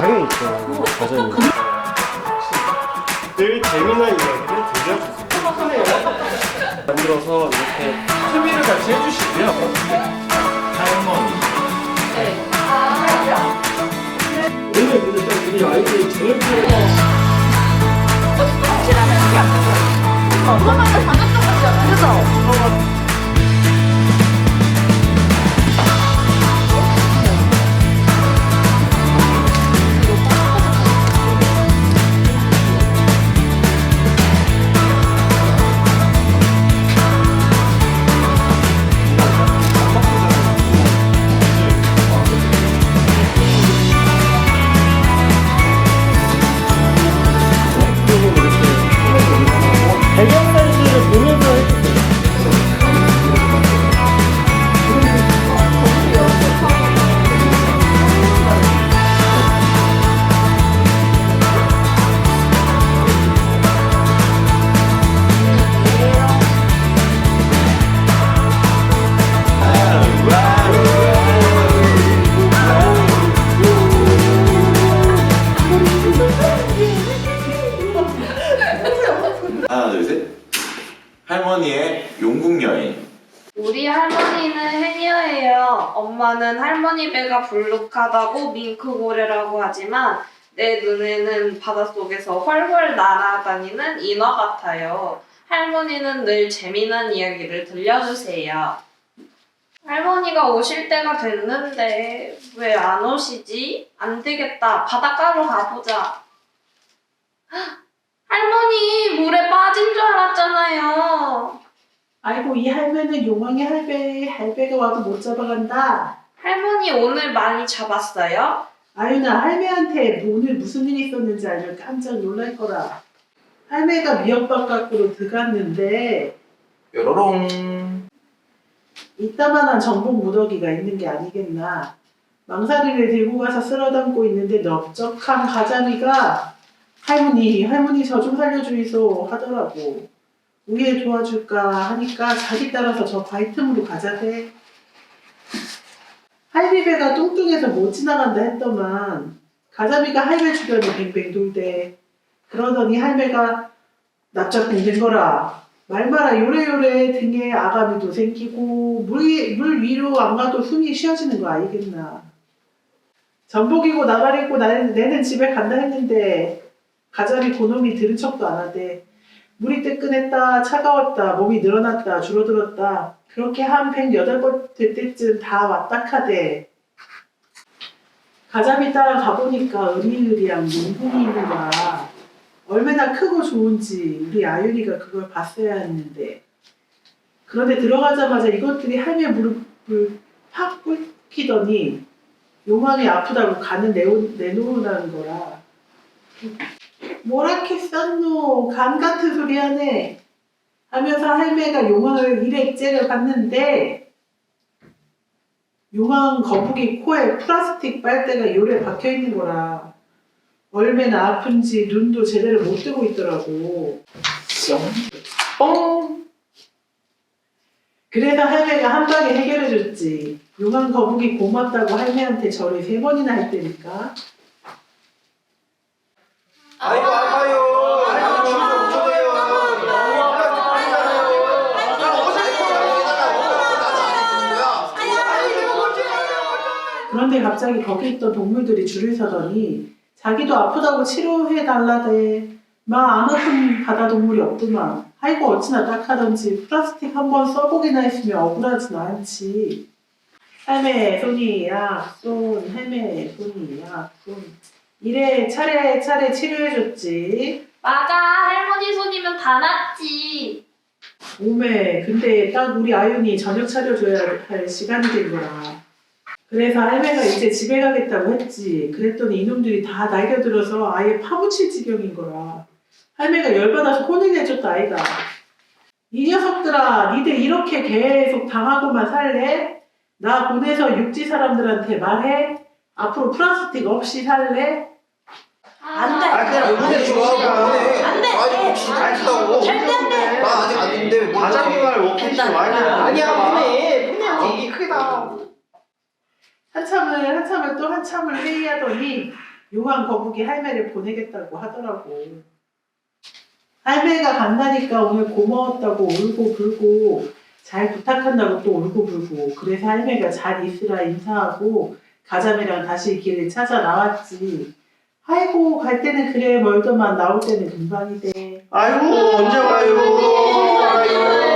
당연히 있죠. 과정이. 늘 재미난 이야기를 들려주세요. 만들어서 이렇게 수비를 같이 해주시고요. 할머니의 용국 여행. 우리 할머니는 해녀예요. 엄마는 할머니 배가 불룩하다고 밍크고래라고 하지만 내 눈에는 바닷속에서 훨훨 날아다니는 인어 같아요. 할머니는 늘 재미난 이야기를 들려주세요. 할머니가 오실 때가 됐는데 왜 안 오시지? 안 되겠다. 바닷가로 가보자. 헉, 할머니 물에 빠진 줄 알았잖아요. 아이고 이 할매는 용왕의 할배 할배가 와도 못 잡아간다. 할머니 오늘 많이 잡았어요? 아유나 할매한테 오늘 무슨 일이 있었는지 알면 깜짝 놀랄 거라. 할매가 미역밥 밖으로 들어갔는데 뾰로롱. 이따만한 전복 무더기가 있는 게 아니겠나. 망사리를 들고 가서 쓸어 담고 있는데 넓적한 가자미가 할머니 할머니 저 좀 살려주이소 하더라고. 우예 도와줄까 하니까 자기 따라서 저 바위 틈으로 가자대. 할비배가 뚱뚱해서 못 지나간다 했더만 가자미가 할배 주변에 뱅뱅 돌대. 그러더니 할매가 납작공 된 거라. 말마라 요래요래 등에 아가미도 생기고 물, 위- 물 위로 안 가도 숨이 쉬어지는 거 아니겠나. 전복이고 나발이고 나는 내는 집에 간다 했는데 가자미 고놈이 들은 척도 안 하대. 물이 뜨끈했다 차가웠다 몸이 늘어났다 줄어들었다 그렇게 한 108번 될 때쯤 다 왔다 카대. 가자미 따라 가보니까 으리으리한 문궁이 있는 거야. 얼마나 크고 좋은지 우리 아윤이가 그걸 봤어야 했는데 그런데 들어가자마자 이것들이 할매 무릎을 팍 꿇히더니 요만이 아프다고 간을 내놓으라는 거라 뭐라케 쌌노 간 같은 소리 하네 하면서 할매가 용왕을 이래 째려 봤는데 용왕 거북이 코에 플라스틱 빨대가 요래 박혀 있는 거라 얼마나 아픈지 눈도 제대로 못 뜨고 있더라고. 뻥! 그래서 할매가 한 방에 해결해 줬지. 용왕 거북이 고맙다고 할매한테 절을 세 번이나 했다니까. 아이고 아파요. 아이고 주문 못해요. 플라스틱 뿌리잖아요. 나 어제 그런데 갑자기 거기 있던 동물들이 줄을 서더니 자기도 아프다고 치료해 달라대. 마안 아픈 바다 동물이 없더만. 아이고 어찌나 딱하던지 플라스틱 한번 써보기나 했으면 억울하진 않지. 할매 손이 약손 할매 손이 약손 이래 차례 차례 치료해줬지. 맞아 할머니 손이면 다 낫지 오메, 근데 딱 우리 아윤이 저녁 차려줘야 할 시간이 된 거라. 그래서 할매가 이제 집에 가겠다고 했지. 그랬더니 이놈들이 다 날겨들어서 아예 파묻힐 지경인 거라. 할매가 열받아서 혼을 내줬다, 아이가. 이 녀석들아, 니들 이렇게 계속 당하고만 살래? 나 보내서 육지 사람들한테 말해? 앞으로 플라스틱 없이 살래? 안 돼. 아 그냥 요번에 좋아. 안 돼. 아니 진짜 잘 친다고. 절대 안 돼. 나 아직 안 됐는데 뭘 가자미말 워킹쇼 와야 되는 아니야 보내. 보내. 이게 크다. 한참을 한참을 또 한참을 회의하더니 요한 거북이 할매를 보내겠다고 하더라고. 할매가 간다니까 오늘 고마웠다고 울고 불고 잘 부탁한다고 또 울고 불고 그래서 할매가 잘 있으라 인사하고 가자미랑 다시 길을 찾아 나왔지. 아이고 갈 때는 그래 멀더만 나올 때는 금방이대. 아이고 언제 와요? 아이고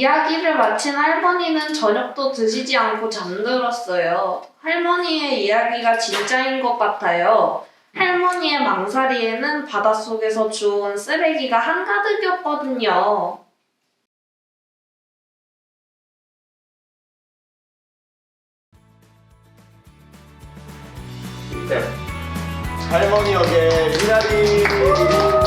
이야기를 마친 할머니는 저녁도 드시지 않고 잠들었어요. 할머니의 이야기가 진짜인 것 같아요. 할머니의 망사리에는 바닷속에서 주운 쓰레기가 한가득이었거든요. 할머니 역의 미나리.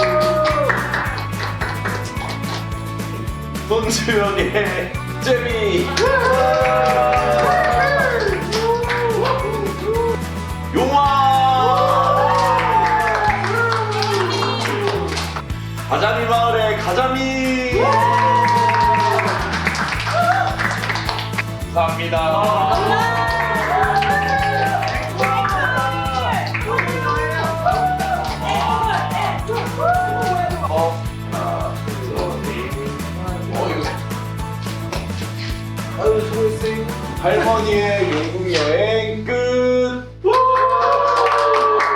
역의 제비. 용화. 가자미 마을의 가자미. 감사합니다. 할머니의